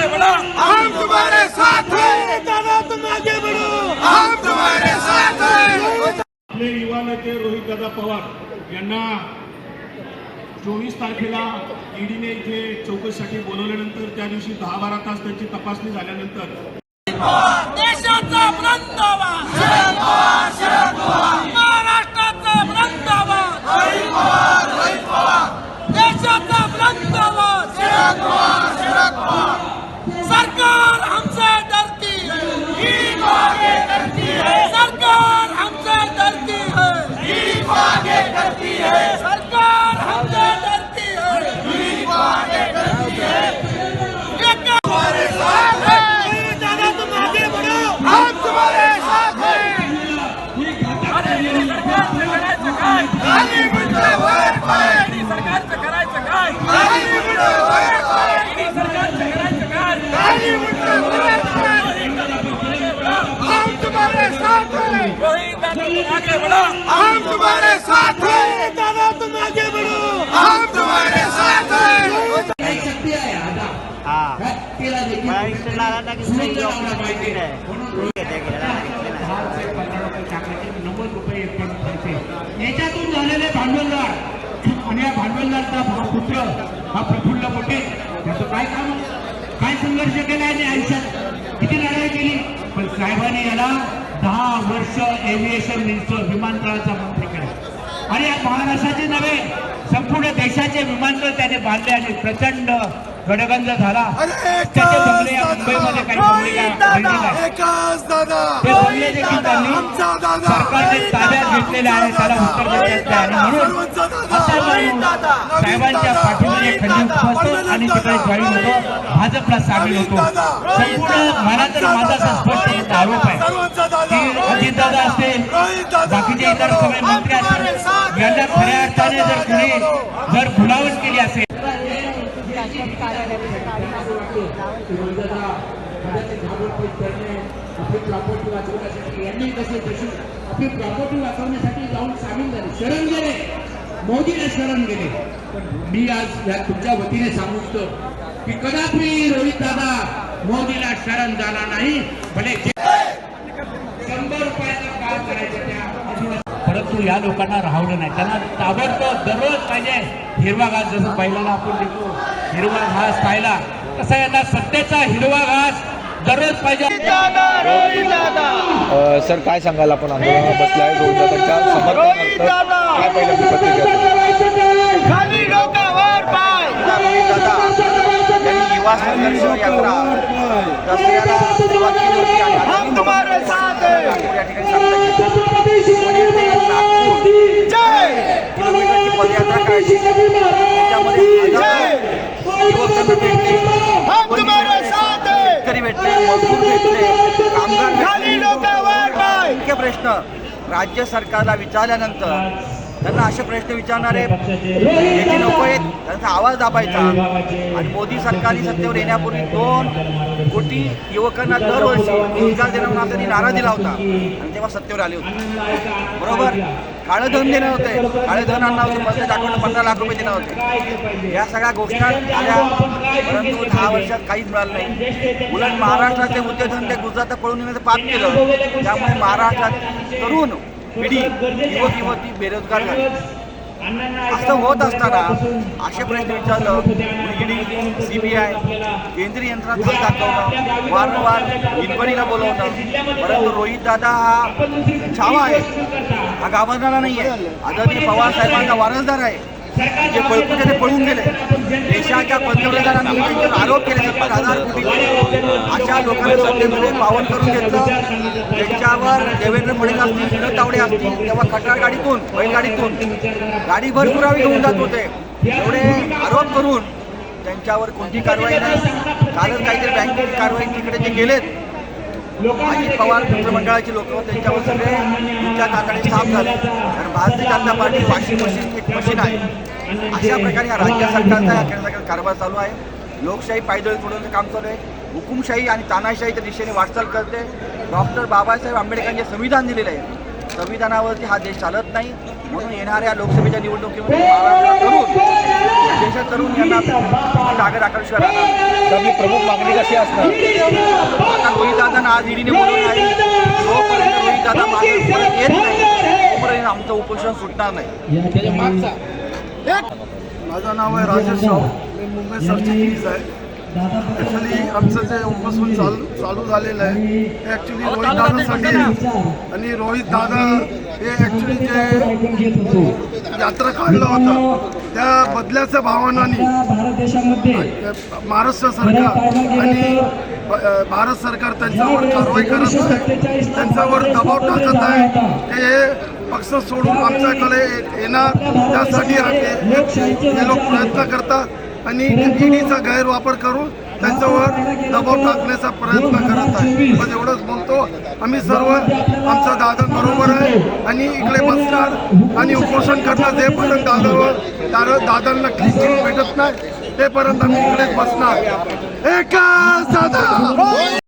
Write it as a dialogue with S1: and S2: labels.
S1: आगे बढ़ो.
S2: हम तुम्हारे साथ हैं।
S1: दादा तुम आगे बढ़ो
S2: हम तुम्हारे साथ हैं।
S3: आपले युवा नेते रोहितदादा पवार यांना चोवीस तारखेला ईडीने इथे चौकशीसाठी बोलवल्यानंतर त्या दिवशी दहा बारा तास त्यांची तपासणी झाल्यानंतर
S1: देशाचा आगे बढ़ो.
S2: हम तुम्हारे साथ हैं।
S1: दादा तुम आगे बढ़ो
S2: हम तुम्हारे साथ हैं।
S4: तिला नव्वद रुपये याच्यातून झालेले भांडवलदार आणि या भांडवलदारचा पुत्र हा प्रफुल्ल पटेल त्याचं काय काम? काय संघर्ष केला आणि आयुष्यात? किती लढाई केली? पण साहेबांनी याला दहा वर्ष एव्हिएशन मिनिस्टर विमानतळाचा मंत्री केला आणि या महाराष्ट्राचे नव्हे संपूर्ण देशाचे विमानतळ त्याने बांधले आणि प्रचंड गडगंज झाला. त्याचे बंगले या मुंबईमध्ये काही बंगले ते त्यांनी सरकारने ताब्यात घेतलेले आहे त्याला उत्तर आणि म्हणून साहेबांच्या पाठीमध्ये खंडीत बसतो आणि तिकडे जॉईन होतो भाजपला सामील होतो. संपूर्ण मला तर माझा स्पष्ट आरोप की अजितदादा असतील.
S2: दादा
S4: बाकीचे इतर सगळे मंत्री असतील. यांना खऱ्या अर्थाने जर कुणी जर भुलावट केली असेल. आपली प्रॉपर्टी वाचवण्यासाठी यांनी कसे जशी आपली प्रॉपर्टी वाचवण्यासाठी जाऊन सामील झाले शरण गेले मोदीला शरण गेले पण मी आज या तुमच्या वतीने सांगू इच्छितो की कदापि रोहित दादा मोदीला शरण झाला नाही भले जे- शंभर रुपयाचा काम करायचं त्या आदिवासी- परंतु या लोकांना राहवलं नाही त्यांना ताबडतोब दररोज पाहिजे हिरवा घास जसं पहिल्याला आपण देतो हिरवा घास खायला तसा यांना सत्तेचा हिरवा घास दररोज पाहिजे
S5: सर काय सांगाल आपण आंदोलनात बसलाय रोहिदादांच्या समर्थनार्थ काय पहिलं प्रतिक्रिया
S6: त्यांनी युवा संघर्ष यात्रा दसऱ्याला प्रश्न राज्य सरकारला विचारल्यानंतर त्यांना असे प्रश्न विचारणारे जे नको आहेत. त्यांचा आवाज दाबायचा. आणि मोदी सरकारने सत्तेवर येण्यापूर्वी दोन कोटी युवकांना दरवर्षी रोजगार देणार म्हणून त्यांनी नारा दिला होता. आणि तेव्हा सत्तेवर आले होते. बरोबर? काळं धन देणं होते. काळे धन आणणं होतं मग अकाउंट पंधरा लाख रुपये देणं होते. या सगळ्या गोष्टी आल्या. परंतु दहा वर्षात काहीच मिळालं नाही. उलट महाराष्ट्रातले उद्योगधंदे गुजरात पळून येण्याचं पाप केलं. त्यामुळे महाराष्ट्रात तरुण पिढी युवक युवती बेरोजगार झाले. असं होत असताना असे प्रश्न विचारलं. ईडी सीबीआय केंद्रीय यंत्रणा दाखवलं. वारंवार इन्क्वायरीला बोलवलं. परंतु रोहित दादा हा छावा आहे. हा घाबरणारा नाही आहे आदरणीय पवार साहेबांचा वारसदार आहे. जे पळकून ते पळून गेले. देशाच्या पंतप्रधानांनी आरोप केले. सत्तर हजार कोटी लोकांना सत्तेमध्ये पावन करून घेतलं. त्यांच्यावर देवेंद्र फडणवीस असतील शरद तावडे असतील तेव्हा खटाळ गाडीतून बैलगाडीतून गाडी भरपुरावी घेऊन जात होते. एवढे आरोप करून त्यांच्यावर कोणती कारवाई नाही. कालच काहीतरी बँकेची कारवाई तिकडे जे गेलेत अजित पवार मित्रमंडळाचे लोक त्यांच्यावर सगळे तुमच्या काकाने साफ झाले. कारण Bharatiya Janata party washing machine एक मशीन आहे. अशा प्रकारे हा राज्य सरकारचा या कारभार चालू आहे. लोकशाही पायदळी सोडवण्याचं काम चालू आहे. हुकुमशाही आणि तानाशाहीच्या दिशेने वाटचाल करते. डॉक्टर बाबासाहेब आंबेडकरांचे संविधान दिलेलं आहे संविधानावरती हा देश चालत नाही. म्हणून येणाऱ्या लोकसभेच्या निवडणुकीमध्ये करून देशात करून यांना जागा राखल्याशिवाय राहणार नाही.
S5: तर आपली प्रमुख मागणी कशी असणार?
S6: आता रोहितदादांना आज ईडीने बोलवून आहे. जोपर्यंत रोहितदादा मागे परत येत नाही तोपर्यंत आमचं उपोषण सुटणार नाही.
S7: माझं नाव आहे राजेश राव मी मुंबई सरचिटणीस आहे. ॲक्च्युली आमचं जे उपोषण चालू चालू झालेलं आहे हे ॲक्च्युली रोहित दादासाठी. आणि रोहित दादा हे ॲक्च्युली जे यात्रा काढलं होतं. त्या बदल्याच्या भावनाने. महाराष्ट्र सरकार आणि भारत सरकार त्यांच्यावर कारवाई करत आहे. त्यांच्यावर दबाव टाकत आहे. ते हे पक्ष सोडून आमच्याकडे येणार. त्यासाठी हे हे लोक प्रयत्न करतात. आणि ईडीचा गैरवापर करून त्यांच्यावर दबाव टाकण्याचा प्रयत्न करत आहे. पण एवढंच बोलतो. आम्ही सर्व आमचा दादा बरोबर आहे आणि इकडे बसणार आणि उपोषण करणार जेपर्यंत दादावर दादा दादांना क्लीन चिट भेटत नाही तेपर्यंत आम्ही इकडेच बसणार. एका दादा!